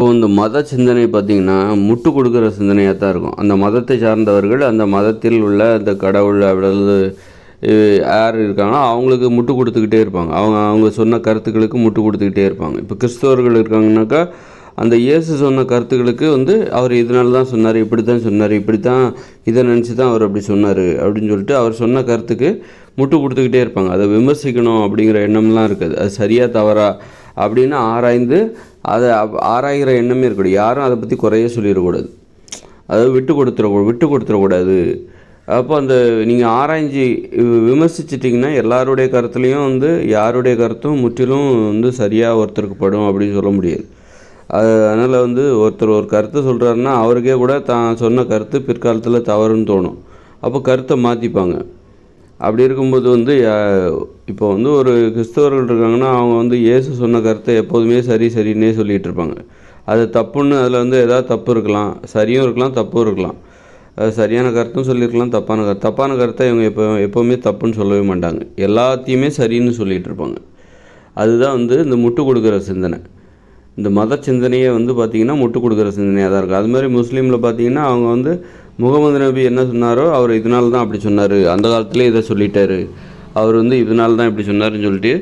இப்போ இந்த மத சிந்தனை பார்த்திங்கன்னா முட்டு கொடுக்குற சிந்தனையாக தான் இருக்கும். அந்த மதத்தை சார்ந்தவர்கள் அந்த மதத்தில் உள்ள அந்த கடவுள் அவ்வளவு யார் இருக்காங்களோ அவங்களுக்கு முட்டு கொடுத்துக்கிட்டே இருப்பாங்க. அவங்க அவங்க சொன்ன கருத்துக்களுக்கு முட்டு கொடுத்துக்கிட்டே இருப்பாங்க. இப்போ கிறிஸ்தவர்கள் இருக்காங்கனாக்கா அந்த இயேசு சொன்ன கருத்துக்களுக்கு வந்து அவர் இதனால தான் சொன்னார் இப்படி தான் சொன்னார் இப்படி தான் இதை நினச்சி தான் அவர் அப்படி சொன்னார் அப்படின்னு சொல்லிட்டு அவர் சொன்ன கருத்துக்கு முட்டு கொடுத்துக்கிட்டே இருப்பாங்க. அதை விமர்சிக்கணும் அப்படிங்கிற எண்ணம்லாம் இருக்காது. அது சரியாக தவறா அப்படின்னு ஆராய்ந்து அதை ஆராய்கிற எண்ணமே இருக்கக்கூடாது யாரும் அதை பற்றி குறைய சொல்லிடக்கூடாது. அதாவது விட்டு கொடுத்துட விட்டு கொடுத்துடக்கூடாது. அப்போ அந்த நீங்கள் ஆராய்ஞ்சி வி- விமர்சிச்சிட்டிங்கன்னா எல்லாருடைய கருத்துலேயும் வந்து யாருடைய கருத்தும் முற்றிலும் வந்து சரியாக ஒருத்தருக்கு படும் அப்படின்னு சொல்ல முடியாது. அது அதனால் வந்து ஒருத்தர் ஒரு கருத்தை சொல்கிறாருன்னா அவருக்கே கூட தான் சொன்ன கருத்து பிற்காலத்தில் தவறுன்னு தோணும். அப்போ கருத்தை மாற்றிப்பாங்க அப்படி இருக்கும்போது வந்து யா- இப்போ வந்து ஒரு கிறிஸ்தவர்கள் இருக்காங்கன்னா அவங்க வந்து இயேசு சொன்ன கருத்தை எப்போதுமே சரி சரின்னே சொல்லிகிட்டு இருப்பாங்க. அது தப்புன்னு அதில் வந்து எதாவது தப்பு இருக்கலாம். சரியும் இருக்கலாம் தப்பும் இருக்கலாம். அது சரியான கருத்தும் சொல்லியிருக்கலாம் தப்பான கருத்து. தப்பான கருத்தை இவங்க எப்போ எப்போவுமே தப்புன்னு சொல்லவே மாட்டாங்க. எல்லாத்தையுமே சரின்னு சொல்லிகிட்டு இருப்பாங்க. அதுதான் வந்து இந்த முட்டு கொடுக்குற சிந்தனை. இந்த மத சிந்தனையே வந்து பார்த்திங்கன்னா முட்டு கொடுக்குற சிந்தனையாக தான் இருக்கும் அது மாதிரி முஸ்லீமில் பார்த்தீங்கன்னா அவங்க வந்து முகமது நபி என்ன சொன்னாரோ அவர் இதனால தான் அப்படி சொன்னார். அந்த காலத்திலே இதை சொல்லிட்டாரு. அவர் வந்து இதனால தான் இப்படி சொன்னாருன்னு சொல்லிட்டு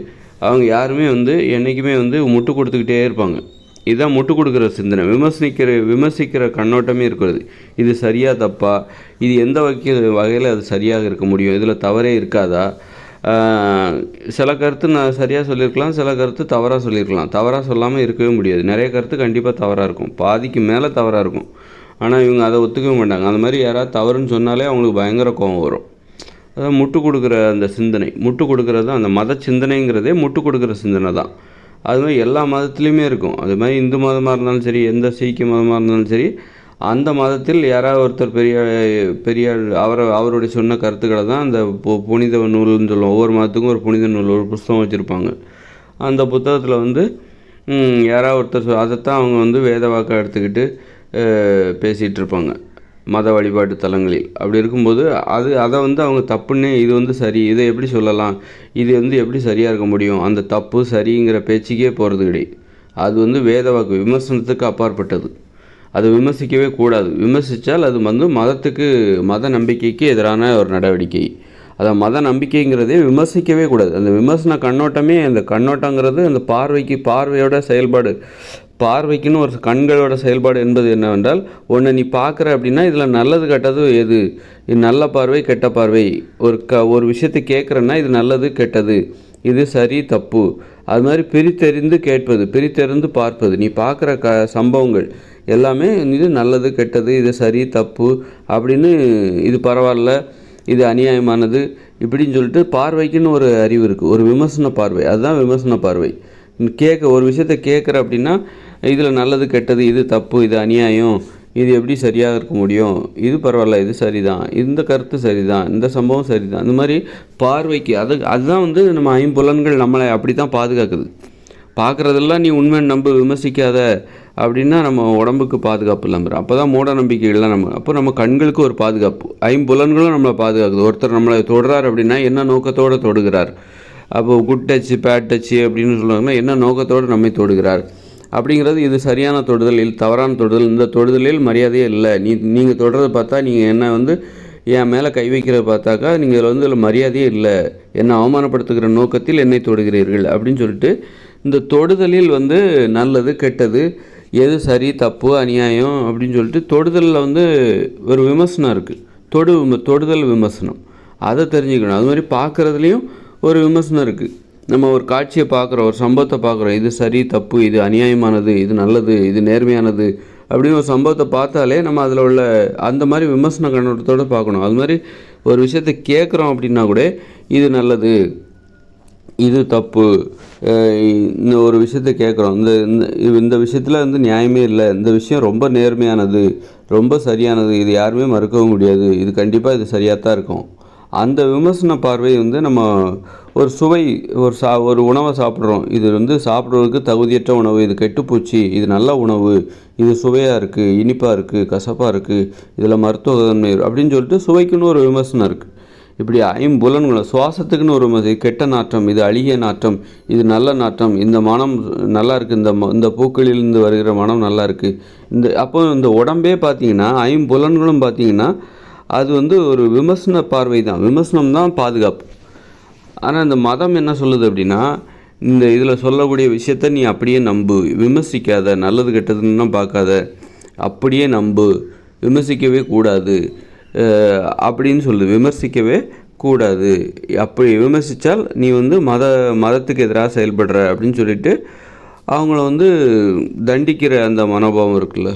அவங்க யாருமே வந்து என்றைக்குமே வந்து முட்டு கொடுத்துக்கிட்டே இருப்பாங்க. இதுதான் முட்டு கொடுக்குற சிந்தனை. விமர்சிக்கிற விமர்சிக்கிற கண்ணோட்டமே இருக்கிறது. இது சரியாக தப்பா? இது எந்த வகை வகையில் அது சரியாக இருக்க முடியும்? இதில் தவறே இருக்காதா? சில கருத்து நான் சரியாக சொல்லியிருக்கலாம் சில கருத்து தவறாக சொல்லியிருக்கலாம். தவறாக சொல்லாமல் இருக்கவே முடியாது. நிறைய கருத்து கண்டிப்பாக தவறாக இருக்கும். பாதிக்கு மேலே தவறாக இருக்கும். ஆனால் இவங்க அதை ஒத்துக்கவே மாட்டாங்க. அந்த மாதிரி யாராவது தவறுன்னு சொன்னாலே அவங்களுக்கு பயங்கர கோபம் வரும். அதான் முட்டு கொடுக்குற அந்த சிந்தனை முட்டு கொடுக்குறது அந்த மத சிந்தனைங்கிறதே முட்டு கொடுக்குற சிந்தனை தான். அது மாதிரி எல்லா மதத்துலேயுமே இருக்கும். அது மாதிரி இந்து மதமாக இருந்தாலும் சரி எந்த சீக்கிய மதமாக இருந்தாலும் சரி அந்த மதத்தில் யாராவது ஒருத்தர் பெரிய பெரிய அவரை அவருடைய சொன்ன கருத்துக்களை தான் அந்த பு- புனித நூல்னு சொல்லுவோம். ஒவ்வொரு மதத்துக்கும் ஒரு புனித நூல் ஒரு புஸ்தகம் வச்சுருப்பாங்க. அந்த புத்தகத்தில் வந்து யாராவது ஒருத்தர் சொ- அதைத்தான் அவங்க வந்து வேத வாக்காக எடுத்துக்கிட்டு பேசிகிட்டு இருப்பாங்க மத வழிபாட்டு தலங்களில். அப்படி இருக்கும்போது அது அதை வந்து அவங்க தப்புன்னே இது வந்து சரி இதை எப்படி சொல்லலாம் இது வந்து எப்படி சரியாக இருக்க முடியும் அந்த தப்பு சரிங்கிற பேச்சுக்கே போகிறது கிடையாது அது வந்து வேத வாக்கு விமர்சனத்துக்கு அப்பாற்பட்டது. அது விமர்சிக்கவே கூடாது. விமர்சித்தால் அது வந்து மதத்துக்கு மத நம்பிக்கைக்கு எதிரான ஒரு நடவடிக்கை. அதை மத நம்பிக்கைங்கிறதே விமர்சிக்கவே கூடாது. அந்த விமர்சன கண்ணோட்டமே அந்த கண்ணோட்டங்கிறது அந்த பார்வைக்கு பார்வையோட செயல்பாடு பார்வைக்குன்னு ஒரு கண்களோட செயல்பாடு என்பது என்னவென்றால் ஒன்று நீ பார்க்குற அப்படின்னா இதில் நல்லது கெட்டது எது? இது நல்ல பார்வை கெட்ட பார்வை. ஒரு க ஒரு விஷயத்தை கேட்குறேன்னா இது நல்லது கெட்டது. இது சரி தப்பு. அது மாதிரி பிரித்தெறிந்து கேட்பது பிரித்தறிந்து பார்ப்பது. நீ பார்க்குற க சம்பவங்கள் எல்லாமே இது நல்லது கெட்டது இது சரி தப்பு அப்படின்னு இது பரவாயில்ல இது அநியாயமானது இப்படின்னு சொல்லிட்டு பார்வைக்குன்னு ஒரு அறிவு இருக்குது ஒரு விமர்சன பார்வை. அதுதான் விமர்சன பார்வை. கேட்க ஒரு விஷயத்த கேட்குற அப்படின்னா இதில் நல்லது கெட்டது இது தப்பு இது அநியாயம் இது எப்படி சரியாக இருக்க முடியும்? இது பரவாயில்ல இது சரிதான். இந்த கருத்து சரிதான். இந்த சம்பவம் சரிதான். இந்த மாதிரி பார்வைக்கு அது அதுதான் வந்து நம்ம ஐம்புலன்கள் நம்மளை அப்படி தான் பாதுகாக்குது. பார்க்குறதெல்லாம் நீ உண்மை நம்ப விமர்சிக்காத அப்படின்னா நம்ம உடம்புக்கு பாதுகாப்பு இல்லாமல் அப்போ தான் மூட நம்பிக்கைகள்லாம் நம்ம அப்போ நம்ம கண்களுக்கு ஒரு பாதுகாப்பு. ஐம்புலன்களும் நம்மளை பாதுகாக்குது. ஒருத்தர் நம்மளை தொடுறார் அப்படின்னா என்ன நோக்கத்தோடு தொடுகிறார்? அப்போ குட் டச்சு பேட் டச்சு அப்படின்னு சொல்லுவாங்கன்னா என்ன நோக்கத்தோடு நம்மை தொடுகிறார்? அப்படிங்கிறது இது சரியான தொடுதல் இல்லை தவறான தொடுதல். இந்த தொடுதலில் மரியாதையே இல்லை. நீ நீங்கள் தொடுறதை பார்த்தா நீங்கள் என்ன வந்து என் மேலே கை வைக்கிறத பார்த்தாக்கா நீங்கள் இதில் வந்து இதில் மரியாதையே இல்லை. என்னை அவமானப்படுத்துகிற நோக்கத்தில் என்னை தொடுகிறீர்கள் அப்படின்னு சொல்லிட்டு இந்த தொடுதலில் வந்து நல்லது கெட்டது எது சரி தப்பு அநியாயம் அப்படின்னு சொல்லிட்டு தொடுதலில் வந்து ஒரு விமர்சனம் இருக்குது தொடு தொடுதல் விமர்சனம். அதை தெரிஞ்சுக்கணும். அது மாதிரி பார்க்குறதுலேயும் ஒரு விமர்சனம் இருக்குது நம்ம ஒரு காட்சியை பார்க்குறோம் ஒரு சம்பவத்தை பார்க்குறோம். இது சரி தப்பு இது அநியாயமானது இது நல்லது இது நேர்மையானது அப்படின்னு ஒரு சம்பவத்தை பார்த்தாலே நம்ம அதில் உள்ள அந்த மாதிரி விமர்சன கண்ணோட்டத்தோடு பார்க்கணும். அது மாதிரி ஒரு விஷயத்தை கேட்குறோம் அப்படின்னா கூட இது நல்லது இது தப்பு இந்த ஒரு விஷயத்தை கேட்குறோம். இந்த இந்த இது- இந்த விஷயத்தில் வந்து நியாயமே இல்லை. இந்த விஷயம் ரொம்ப நேர்மையானது ரொம்ப சரியானது. இது யாருமே மறுக்கவும் முடியாது. இது கண்டிப்பாக இது சரியாக தான் இருக்கும். அந்த விமர்சன பார்வை வந்து நம்ம ஒரு சுவை ஒரு சா ஒரு உணவை சாப்பிட்றோம். இது வந்து சாப்பிட்றதுக்கு தகுதியற்ற உணவு இது கெட்டுப்போச்சு இது நல்ல உணவு இது சுவையாக இருக்குது இனிப்பாக இருக்குது கசப்பாக இருக்குது இதில் மருத்துவ தன்மை அப்படின்னு சொல்லிட்டு சுவைக்குன்னு ஒரு விமர்சனம் இருக்குது இப்படி ஐம்புலன்களை சுவாசத்துக்குன்னு ஒரு ம- கெட்ட நாற்றம் இது அழிய நாற்றம் இது நல்ல நாற்றம் இந்த மனம் நல்லா இருக்குது இந்த ம- இந்த பூக்களிலிருந்து வருகிற மனம் நல்லா இருக்குது இந்த அப்போ இந்த உடம்பே பார்த்தீங்கன்னா ஐம்புலன்களும் பார்த்தீங்கன்னா அது வந்து ஒரு விமர்சன பார்வை தான் விமர்சனம் தான் பாதுகாப்பு. ஆனால் இந்த மதம் என்ன சொல்லுது அப்படின்னா இந்த இதில் சொல்லக்கூடிய விஷயத்த நீ அப்படியே நம்பு. விமர்சிக்காத நல்லது கெட்டதுன்னு பார்க்காத. அப்படியே நம்பு. விமர்சிக்கவே கூடாது. அப்படின்னு சொல்லுது. விமர்சிக்கவே கூடாது. அப்படி விமர்சித்தால் நீ வந்து மத மதத்துக்கு எதிராக செயல்படுற அப்படின்னு சொல்லிட்டு அவங்கள வந்து தண்டிக்கிற அந்த மனோபாவம் இருக்குல்ல.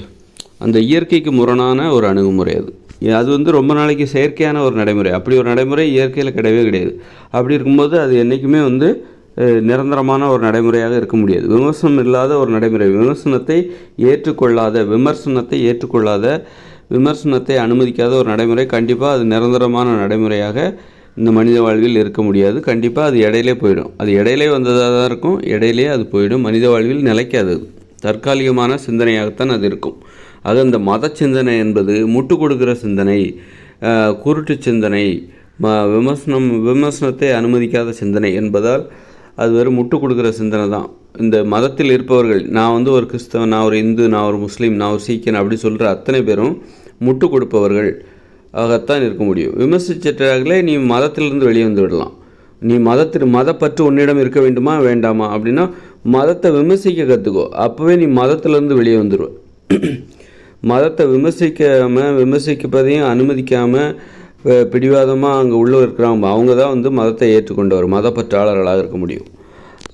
அந்த இயற்கைக்கு முரணான ஒரு அணுகுமுறை அது. அது வந்து ரொம்ப நாளைக்கு செயற்கையான ஒரு நடைமுறை. அப்படி ஒரு நடைமுறை இயற்கையில் கிடையவே கிடையாது. அப்படி இருக்கும்போது அது என்றைக்குமே வந்து நிரந்தரமான ஒரு நடைமுறையாக இருக்க முடியாது. விமர்சனம் இல்லாத ஒரு நடைமுறை. விமர்சனத்தை ஏற்றுக்கொள்ளாத விமர்சனத்தை ஏற்றுக்கொள்ளாத விமர்சனத்தை அனுமதிக்காத ஒரு நடைமுறை கண்டிப்பாக அது நிரந்தரமான நடைமுறையாக இந்த மனித வாழ்வில் இருக்க முடியாது. கண்டிப்பாக அது இடையிலே போயிடும். அது இடையிலே வந்ததாக தான் இருக்கும் இடையிலே அது போயிடும். மனித வாழ்வில் நிலைக்காது தற்காலிகமான சிந்தனையாகத்தான் அது இருக்கும். அது அந்த மத சிந்தனை என்பது முட்டு கொடுக்கிற சிந்தனை குருட்டு சிந்தனை ம விமர்சனம் விமர்சனத்தை அனுமதிக்காத சிந்தனை என்பதால் அது வெறும் முட்டு கொடுக்குற சிந்தனை தான். இந்த மதத்தில் இருப்பவர்கள் நான் வந்து ஒரு கிறிஸ்தவன் நான் ஒரு இந்து நான் ஒரு முஸ்லீம் நான் ஒரு சீக்கியன் அப்படி சொல்கிற அத்தனை பேரும் முட்டு கொடுப்பவர்கள் ஆகத்தான் இருக்க முடியும். விமர்சிச்சிட்டார்களே நீ மதத்திலிருந்து வெளியே வந்து விடலாம். நீ மதத்தில் மதப்பற்று உன்னிடம் இருக்க வேண்டுமா வேண்டாமா அப்படின்னா மதத்தை விமர்சிக்க கற்றுக்கோ அப்போவே நீ மதத்திலேருந்து வெளியே வந்துடுவ மதத்தை விமர்சிக்காமல் விமர்சிப்பதையும் அனுமதிக்காமல் பிடிவாதமாக அங்கே உள்ளே இருக்கிறாங்க அவங்க தான் வந்து மதத்தை ஏற்றுக்கொண்டவர் மதப்பற்றாளர்களாக இருக்க முடியும்.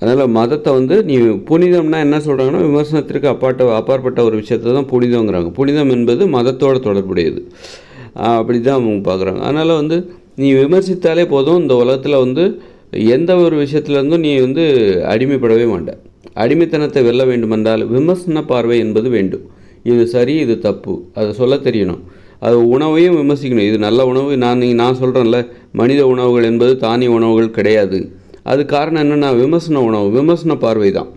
அதனால் மதத்தை வந்து நீ புனிதம்னா என்ன சொல்கிறாங்கன்னா விமர்சனத்திற்கு அப்பாட்ட அப்பாற்பட்ட ஒரு விஷயத்தை தான் புனிதங்கிறாங்க புனிதம் என்பது மதத்தோட தொடர்புடையது. அப்படி தான் அவங்க பார்க்குறாங்க. அதனால் வந்து நீ விமர்சித்தாலே போதும் இந்த உலகத்தில் வந்து எந்த ஒரு விஷயத்துலேருந்தும் நீ வந்து அடிமைப்படவே மாட்ட. அடிமைத்தனத்தை வெல்ல வேண்டுமென்றால் விமர்சன பார்வை என்பது வேண்டும். இது சரி இது தப்பு. அதை சொல்ல தெரியணும். அது உணவையும் விமர்சிக்கணும். இது நல்ல உணவு. நான் நீ- நான் சொல்கிறேன்ல மனித உணவுகள் என்பது தானிய உணவுகள் கிடையாது. அது காரணம் என்னென்னா விமர்சன உணவு விமர்சன பார்வை தான்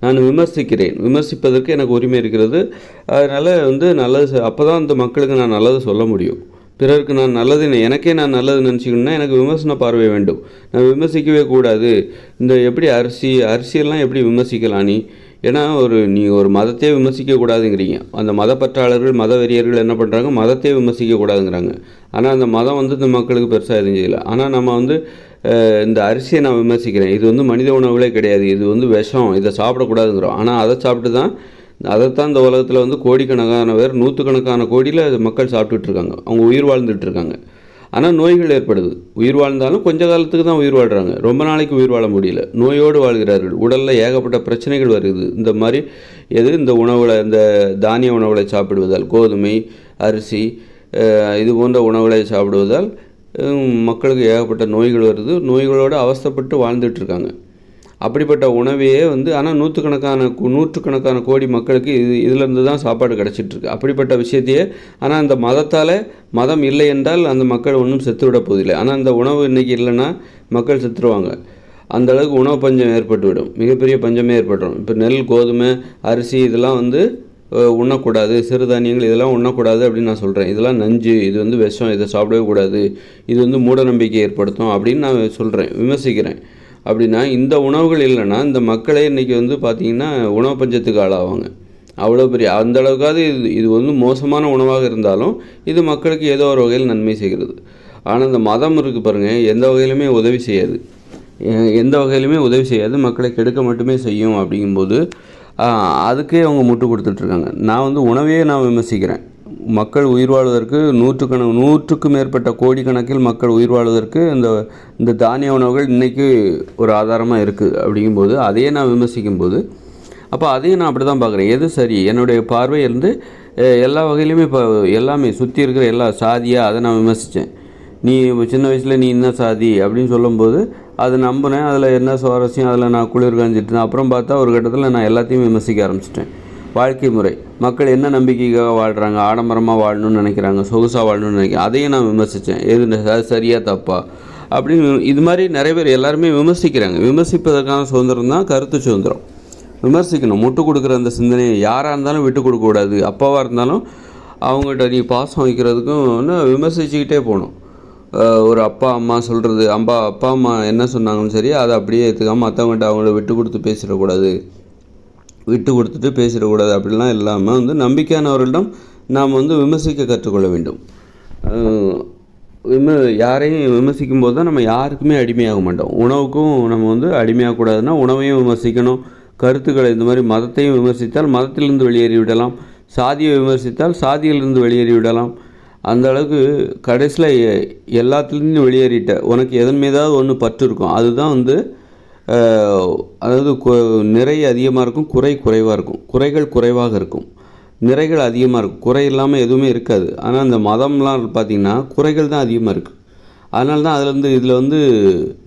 நான் விமர்சிக்கிறேன். விமர்சிப்பதற்கு எனக்கு உரிமை இருக்கிறது. அதனால் வந்து நல்லது அப்போ தான் அந்த மக்களுக்கு நான் நல்லது சொல்ல முடியும். பிறருக்கு நான் நல்லது எனக்கே நான் நல்லது நினச்சிக்கணும்னா எனக்கு விமர்சன பார்வை வேண்டும். நான் விமர்சிக்கவே கூடாது. இந்த எப்படி அரிசி அரிசியெல்லாம் எப்படி விமர்சிக்கலாம் நீ? ஏன்னா ஒரு நீ ஒரு மதத்தையே விமர்சிக்கக்கூடாதுங்கிறீங்க. அந்த மதப்பற்றாளர்கள் மத வெறியர்கள் என்ன பண்ணுறாங்க மதத்தையே விமர்சிக்கக்கூடாதுங்கிறாங்க. ஆனால் அந்த மதம் வந்து இந்த மக்களுக்கு பெருசாக எதுவும் செய்யலை ஆனால் நம்ம வந்து இந்த அரிசியை நான் விமர்சிக்கிறேன். இது வந்து மனித உணவுகளே கிடையாது. இது வந்து விஷம். இதை சாப்பிடக்கூடாதுங்கிறோம். ஆனால் அதை சாப்பிட்டு தான் அதைத்தான் இந்த உலகத்தில் வந்து கோடிக்கணக்கான பேர் நூற்றுக்கணக்கான கோடியில் மக்கள் சாப்பிட்டுட்ருக்காங்க அவங்க உயிர் வாழ்ந்துட்டுருக்காங்க இருக்காங்க. ஆனால் நோய்கள் ஏற்படுது. உயிர் வாழ்ந்தாலும் கொஞ்ச காலத்துக்கு தான் உயிர் வாழ்கிறாங்க ரொம்ப நாளைக்கு உயிர் வாழ முடியல. நோயோடு வாழ்கிறார்கள். உடலில் ஏகப்பட்ட பிரச்சனைகள் வருது. இந்த மாதிரி எது? இந்த உணவுகளை இந்த தானிய உணவுகளை சாப்பிடுவதால் கோதுமை அரிசி இது போன்ற உணவுகளை சாப்பிடுவதால் மக்களுக்கு ஏகப்பட்ட நோய்கள் வருது. நோய்களோடு அவஸ்தப்பட்டு வாழ்ந்துட்டுருக்காங்க அப்படிப்பட்ட உணவையே வந்து ஆனால் நூற்றுக்கணக்கான நூற்றுக்கணக்கான கோடி மக்களுக்கு இது இதிலேருந்து தான் சாப்பாடு கிடச்சிட்ருக்கு. அப்படிப்பட்ட விஷயத்தையே ஆனால் அந்த மதத்தால் மதம் இல்லை என்றால் அந்த மக்கள் ஒன்றும் செத்துவிட போதில்லை ஆனால் அந்த உணவு இன்னைக்கு இல்லைன்னா மக்கள் செத்துருவாங்க. அந்த அளவுக்கு உணவு பஞ்சம் ஏற்பட்டுவிடும். மிகப்பெரிய பஞ்சமே ஏற்பட்டுரும். இப்போ நெல் கோதுமை அரிசி இதெல்லாம் வந்து உண்ணக்கூடாது. சிறுதானியங்கள் இதெல்லாம் உண்ணக்கூடாது அப்படின்னு நான் சொல்கிறேன் இதெல்லாம் நஞ்சு இது வந்து விஷம் இதை சாப்பிடவே கூடாது. இது வந்து மூட நம்பிக்கை ஏற்படுத்தும் அப்படின்னு நான் சொல்கிறேன் விமர்சிக்கிறேன். அப்படின்னா இந்த உணவுகள் இல்லைன்னா இந்த மக்களே இன்றைக்கி வந்து பார்த்திங்கன்னா உணவு பஞ்சத்துக்கு ஆளாவாங்க. அவ்வளோ பெரிய அந்த அளவுக்காவது இது இது வந்து மோசமான உணவாக இருந்தாலும் இது மக்களுக்கு ஏதோ ஒரு வகையில் நன்மை செய்கிறது. ஆனால் இந்த மதம் இருக்குது பாருங்கள் எந்த வகையிலுமே உதவி செய்யாது. எந்த வகையிலுமே உதவி செய்யாது மக்களை கெடுக்க மட்டுமே செய்யும் அப்படிங்கும்போது அதுக்கே அவங்க முட்டு கொடுத்துட்ருக்காங்க நான் வந்து உணவையே நான் விமர்சிக்கிறேன். மக்கள் உயிர் வாழ்வதற்கு நூற்றுக்கண நூற்றுக்கும் மேற்பட்ட கோடிக்கணக்கில் மக்கள் உயிர் வாழ்வதற்கு இந்த இந்த தானிய உணவுகள் இன்றைக்கி ஒரு ஆதாரமாக இருக்குது அப்படிங்கும்போது அதையே நான் விமர்சிக்கும்போது அப்போ அதையும் நான் அப்படி தான் பார்க்குறேன். எது சரி? என்னுடைய பார்வை இருந்து எல்லா வகையிலையுமே இப்போ எல்லாமே சுற்றி இருக்கிற எல்லா சாதியாக அதை நான் விமர்சித்தேன் நீ சின்ன வயசில் நீ என்ன சாதி அப்படின்னு சொல்லும்போது அதை நம்பினேன். அதில் என்ன சுவாரஸ்யம்? அதில் நான் குளிர் காஞ்சிட்டு அப்புறம் பார்த்தா ஒரு கட்டத்தில் நான் எல்லாத்தையும் விமர்சிக்க ஆரம்பிச்சிட்டேன். வாழ்க்கை முறை. மக்கள் என்ன நம்பிக்கைக்காக வாழ்கிறாங்க ஆடம்பரமாக வாழணும்னு நினைக்கிறாங்க. சொகுசாக வாழணும்னு நினைக்கிறேன் அதையும் நான் விமர்சித்தேன் எது அது சரியா தப்பா? அப்படின்னு இது மாதிரி நிறைய பேர் எல்லாருமே விமர்சிக்கிறாங்க. விமர்சிப்பதற்கான சுதந்திரம் தான் கருத்து சுதந்திரம். விமர்சிக்கணும். முட்டு கொடுக்குற அந்த சிந்தனையை யாராக இருந்தாலும் விட்டு கொடுக்கக்கூடாது அப்பாவாக இருந்தாலும் அவங்ககிட்ட நீ பாசம் வைக்கிறதுக்கும் விமர்சிச்சுக்கிட்டே போகணும். ஒரு அப்பா அம்மா சொல்கிறது அம்பா அப்பா அம்மா என்ன சொன்னாங்கன்னு சரி அதை அப்படியே ஏற்றுக்காம மற்றவங்கள்ட்ட அவங்கள விட்டு கொடுத்து பேசிடக்கூடாது விட்டு கொடுத்துட்டு பேசிடக்கூடாது அப்படிலாம் இல்லாமல் வந்து நம்பிக்கையானவர்களிடம் நாம் வந்து விமர்சிக்க கற்றுக்கொள்ள வேண்டும். விம யாரையும் விமர்சிக்கும் போது தான் நம்ம யாருக்குமே அடிமையாக மாட்டோம். உணவுக்கும் நம்ம வந்து அடிமையாகக்கூடாதுன்னா உணவையும் விமர்சிக்கணும். கருத்துக்களை இந்த மாதிரி மதத்தையும் விமர்சித்தால் மதத்திலிருந்து வெளியேறி விடலாம். சாதியை விமர்சித்தால் சாதியிலிருந்து வெளியேறி விடலாம். அந்த அளவுக்கு கடைசியில் எல்லாத்துலேருந்து வெளியேறிட்ட உனக்கு எதன் மீதாவது ஒன்று பற்று இருக்கும். அதுதான் வந்து அதாவது கு- நிறை அதிகமாக இருக்கும் குறை குறைவாக இருக்கும். குறைகள் குறைவாக இருக்கும். நிறைகள் அதிகமாக இருக்கும். குறை இல்லாமல் எதுவுமே இருக்காது. ஆனால் அந்த மதம்லாம் பார்த்திங்கன்னா குறைகள் தான் அதிகமாக இருக்குது அதனால தான் அதில் வந்து இதில் வந்து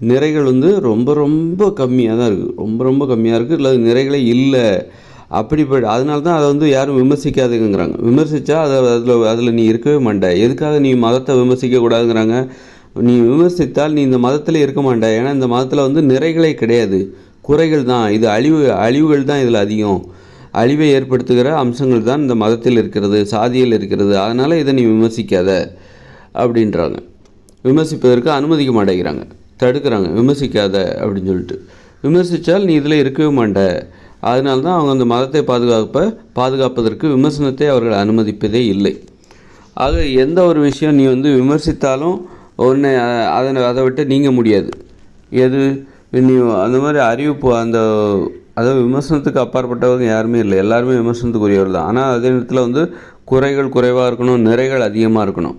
நிறைகள் வந்து ரொம்ப ரொம்ப கம்மியாக தான் இருக்குது ரொம்ப ரொம்ப கம்மியாக இருக்குது இல்லை நிறைகளே இல்லை. அப்படிப்பட்ட அதனால தான் அதை வந்து யாரும் விமர்சிக்காதுங்கிறாங்க. விமர்சித்தா அதை அதில் அதில் நீ இருக்கவே மாட்டேன் எதுக்காக நீ மதத்தை விமர்சிக்கக்கூடாதுங்கிறாங்க நீ விமர்சித்தால் நீ இந்த மதத்தில் இருக்க மாட்ட ஏன்னா இந்த மதத்தில் வந்து நிறைகளே கிடையாது. குறைகள் தான். இது அழிவு அழிவுகள் தான் இதில் அதிகம். அழிவை ஏற்படுத்துகிற அம்சங்கள் தான் இந்த மதத்தில் இருக்கிறது சாதியில் இருக்கிறது. அதனால் இதை நீ விமர்சிக்காத அப்படின்றாங்க. விமர்சிப்பதற்கு அனுமதிக்க மாட்டேங்கிறாங்க. தடுக்கிறாங்க. விமர்சிக்காத அப்படின்னு சொல்லிட்டு. விமர்சித்தால் நீ இதில் இருக்கவே மாட்ட. அதனால தான் அவங்க அந்த மதத்தை பாதுகாப்ப பாதுகாப்பதற்கு விமர்சனத்தை அவர்கள் அனுமதிப்பதே இல்லை. ஆக எந்த ஒரு விஷயம் நீ வந்து விமர்சித்தாலும் ஒன்று அதை அதனை அதை விட்டு நீங்க முடியாது. எது? நீ அந்த மாதிரி அறிவிப்பு அந்த அதாவது விமர்சனத்துக்கு அப்பாற்பட்டவங்க யாருமே இல்லை. எல்லாருமே விமர்சனத்துக்குரியவர் தான். ஆனால் அதே நேரத்தில் வந்து குறைகள் குறைவாக இருக்கணும் நிறைகள் அதிகமாக இருக்கணும்.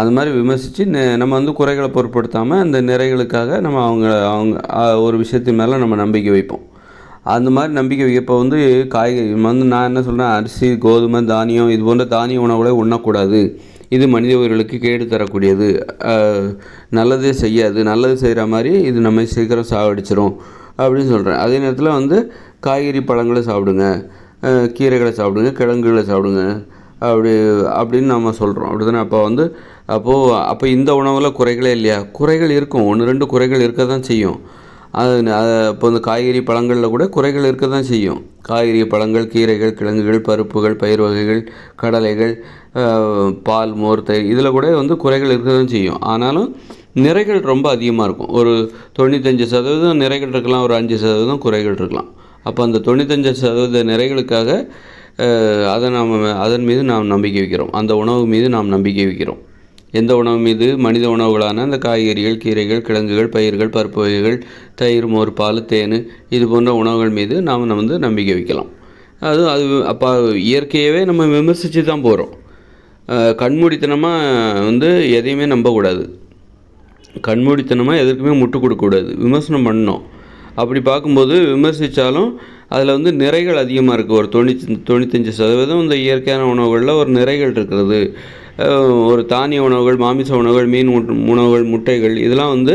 அது மாதிரி விமர்சித்து நம்ம வந்து குறைகளை பொருட்படுத்தாமல் அந்த நிறைகளுக்காக நம்ம அவங்க அவங்க ஒரு விஷயத்தின் மேலே நம்ம நம்பிக்கை வைப்போம். அந்த மாதிரி நம்பிக்கை வைக்கப்போ வந்து காய்கறி வந்து நான் என்ன சொல்கிறேன் அரிசி கோதுமை தானியம் இது போன்ற தானிய உணவுகளை உண்ணக்கூடாது. இது மனித உயிர்களுக்கு கேடு தரக்கூடியது. நல்லதே செய்யாது. நல்லது செய்கிற மாதிரி இது நம்ம சீக்கிரம் சாவடிச்சிரும் அப்படின்னு சொல்கிறேன் அதே நேரத்தில் வந்து காய்கறி பழங்களை சாப்பிடுங்க. கீரைகளை சாப்பிடுங்க கிழங்குகளை சாப்பிடுங்க. அப்படி அப்படின்னு நம்ம சொல்கிறோம் அப்படி தானே அப்போ வந்து அப்போது அப்போ இந்த உணவில் குறைகளே இல்லையா? குறைகள் இருக்கும். ஒன்று ரெண்டு குறைகள் இருக்க தான் செய்யும். அது இப்போ இந்த காய்கறி பழங்களில் கூட குறைகள் இருக்க தான் செய்யும். காய்கறி பழங்கள் கீரைகள் கிழங்குகள் பருப்புகள் பயிர் வகைகள் கடலைகள் பால் மோர் தயிர் இதில் கூட வந்து குறைகள் இருக்க தான் செய்யும். ஆனாலும் நிறைகள் ரொம்ப அதிகமாக இருக்கும். ஒரு தொண்ணூத்தஞ்சு சதவீதம் நிறைகள் இருக்கலாம் ஒரு அஞ்சு சதவீதம் குறைகள் இருக்கலாம். அப்போ அந்த தொண்ணூத்தஞ்சு சதவீத நிறைகளுக்காக அதை நாம் அதன் மீது நாம் நம்பிக்கை வைக்கிறோம். அந்த உணவு மீது நாம் நம்பிக்கை வைக்கிறோம். எந்த உணவு மீது மனித உணவுகளான அந்த காய்கறிகள் கீரைகள் கிழங்குகள் பயிர்கள் பருப்பு வகைகள் தயிர் மோர் பால் தேன் இது போன்ற உணவுகள் மீது நாம் வந்து நம்பிக்கை வைக்கலாம். அது அது அப்போ இயற்கையவே நம்ம விமர்சித்து தான் போகிறோம் கண்மூடித்தனமாக வந்து எதையுமே நம்பக்கூடாது. கண்மூடித்தனமாக எதற்குமே முட்டு கொடுக்கக்கூடாது விமர்சனம் பண்ணோம் அப்படி பார்க்கும்போது விமர்சித்தாலும் அதில் வந்து நிறைகள் அதிகமாக இருக்குது ஒரு தொண்ணூற்றி தொண்ணூத்தஞ்சு சதவீதம் இந்த இயற்கையான உணவுகளில் ஒரு நிறைகள் இருக்கிறது. ஒரு தானிய உணவுகள் மாமிச உணவுகள் மீன் உணவுகள் முட்டைகள் இதெல்லாம் வந்து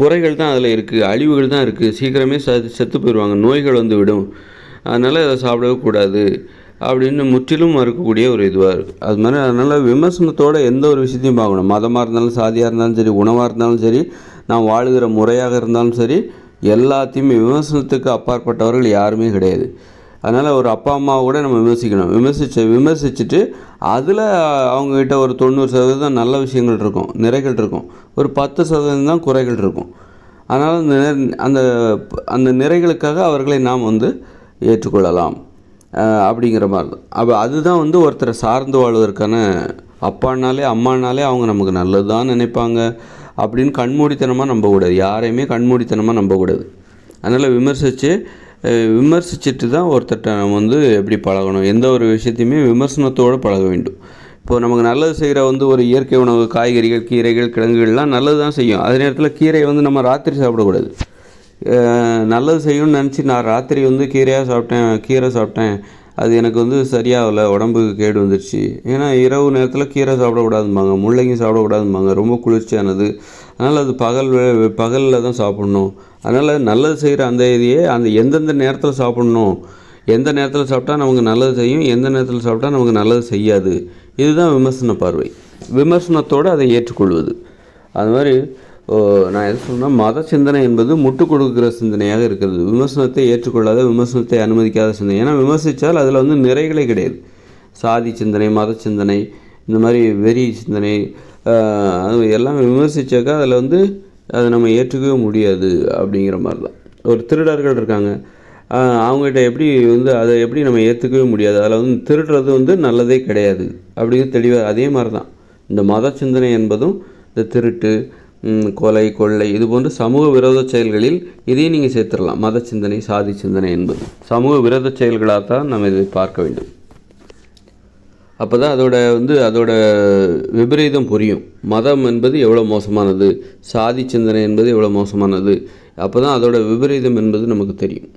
குறைகள் தான் அதில் இருக்குது அழிவுகள் தான் இருக்குது சீக்கிரமே செத்து செத்து போயிடுவாங்க நோய்கள் வந்து விடும். அதனால் இதை சாப்பிடவே கூடாது அப்படின்னு முற்றிலும் மறுக்கக்கூடிய ஒரு இதுவாக இருக்குது அது மாதிரி அதனால் விமர்சனத்தோடு எந்த ஒரு விஷயத்தையும் பார்க்கணும். மதமாக இருந்தாலும் சாதியாக இருந்தாலும் சரி உணவாக இருந்தாலும் சரி நாம் வாழுகிற முறையாக இருந்தாலும் சரி எல்லாத்தையுமே விமர்சனத்துக்கு அப்பாற்பட்டவர்கள் யாருமே கிடையாது. அதனால் ஒரு அப்பா அம்மாவை கூட நம்ம விமர்சிக்கணும். விமர்சித்து விமர்சிச்சுட்டு அதில் அவங்கக்கிட்ட ஒரு தொண்ணூறு சதவீதம் நல்ல விஷயங்கள் இருக்கும் நிறைகள் இருக்கும். ஒரு பத்து சதவீதம் தான் குறைகள் இருக்கும். அதனால் அந்த அந்த அந்த நிறைகளுக்காக அவர்களை நாம் வந்து ஏற்றுக்கொள்ளலாம். அப்படிங்கிற மாதிரி தான். அப்போ அதுதான் வந்து ஒருத்தரை சார்ந்து வாழ்வதற்கான அப்பானாலே அம்மானாலே அவங்க நமக்கு நல்லது தான் நினைப்பாங்க. அப்படின்னு கண்மூடித்தனமாக நம்பக்கூடாது. யாரையுமே கண்மூடித்தனமாக நம்பக்கூடாது. அதனால் விமர்சித்து விமர்சிச்சுட்டு தான் ஒருத்தர்கிட்ட நம்ம வந்து எப்படி பழகணும். எந்த ஒரு விஷயத்தையுமே விமர்சனத்தோடு பழக வேண்டும். இப்போ நமக்கு நல்லது செய்கிற வந்து ஒரு இயற்கை உணவு காய்கறிகள் கீரைகள் கிழங்குகள்லாம் நல்லது தான் செய்யும். அதே நேரத்தில் கீரையை வந்து நம்ம ராத்திரி சாப்பிடக்கூடாது. நல்லது செய்யணும்னு நினச்சி நான் ராத்திரி வந்து கீரையாக சாப்பிட்டேன் கீரை சாப்பிட்டேன் அது எனக்கு வந்து சரியாகல உடம்புக்கு கேடு வந்துருச்சு. ஏன்னா இரவு நேரத்தில் கீரை சாப்பிடக்கூடாதும்பாங்க முள்ளங்கி சாப்பிடக்கூடாதும்பாங்க ரொம்ப குளிர்ச்சியானது. அதனால் அது பகல் பகலில் தான் சாப்பிட்ணும். அதனால் நல்லது செய்கிற அந்த இதையே அந்த எந்தெந்த நேரத்தில் சாப்பிட்ணும் எந்த நேரத்தில் சாப்பிட்டா நமக்கு நல்லது செய்யும் எந்த நேரத்தில் சாப்பிட்டா நமக்கு நல்லது செய்யாது. இதுதான் விமர்சன பார்வை. விமர்சனத்தோடு அதை ஏற்றுக்கொள்வது. அது மாதிரி நான் எது சொன்னால் மத சிந்தனை என்பது முட்டு கொடுக்குற சிந்தனையாக இருக்கிறது. விமர்சனத்தை ஏற்றுக்கொள்ளாத விமர்சனத்தை அனுமதிக்காத சிந்தனை. ஏன்னா விமர்சித்தால் அதில் வந்து நிறைகளே கிடையாது. சாதி சிந்தனை மத சிந்தனை இந்த மாதிரி வெறி சிந்தனை அது எல்லாம் விமர்சித்தாக்கா அதில் வந்து அதை நம்ம ஏற்றுக்கவே முடியாது அப்படிங்கிற மாதிரி தான் ஒரு திருடர்கள் இருக்காங்க. அவங்ககிட்ட எப்படி வந்து அதை எப்படி நம்ம ஏற்றுக்கவே முடியாது? அதில் வந்து திருடுறது வந்து நல்லதே கிடையாது. அப்படிங்கிறது தெளிவாக அதே மாதிரி தான் இந்த மத சிந்தனை என்பதும் இந்த திருட்டு கொலை கொள்ளை இது போன்ற சமூக விரோத செயல்களில் இதையும் நீங்கள் சேர்த்துடலாம். மத சிந்தனை சாதி சிந்தனை என்பது. சமூக விரோத செயல்களாக தான் நம்ம இதை பார்க்க வேண்டும். அப்போ தான் அதோட வந்து அதோட விபரீதம் புரியும். மதம் என்பது எவ்வளோ மோசமானது? சாதி சிந்தனை என்பது எவ்வளோ மோசமானது? அப்போ தான் அதோட விபரீதம் என்பது நமக்கு தெரியும்.